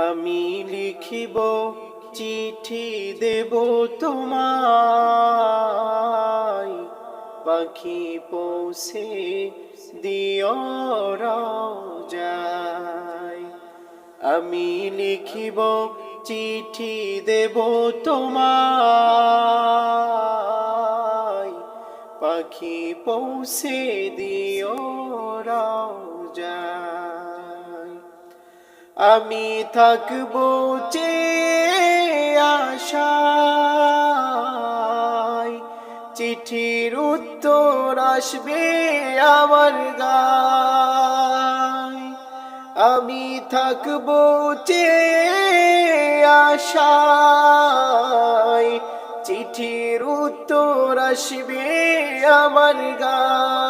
আমি লিখিব, চিঠি দেব তোমায়। পাখি পৌঁছে দিও যায় আমি লিখিব, চিঠি দেব তোমায়। পাখি পৌঁছে দিও যায় আমি থাকব চে আশায়। চিঠির উত্তর আসবে আমার গায়। আমি থাকব যে আশায়। চিঠির উত্তর আসবে আমার গায়।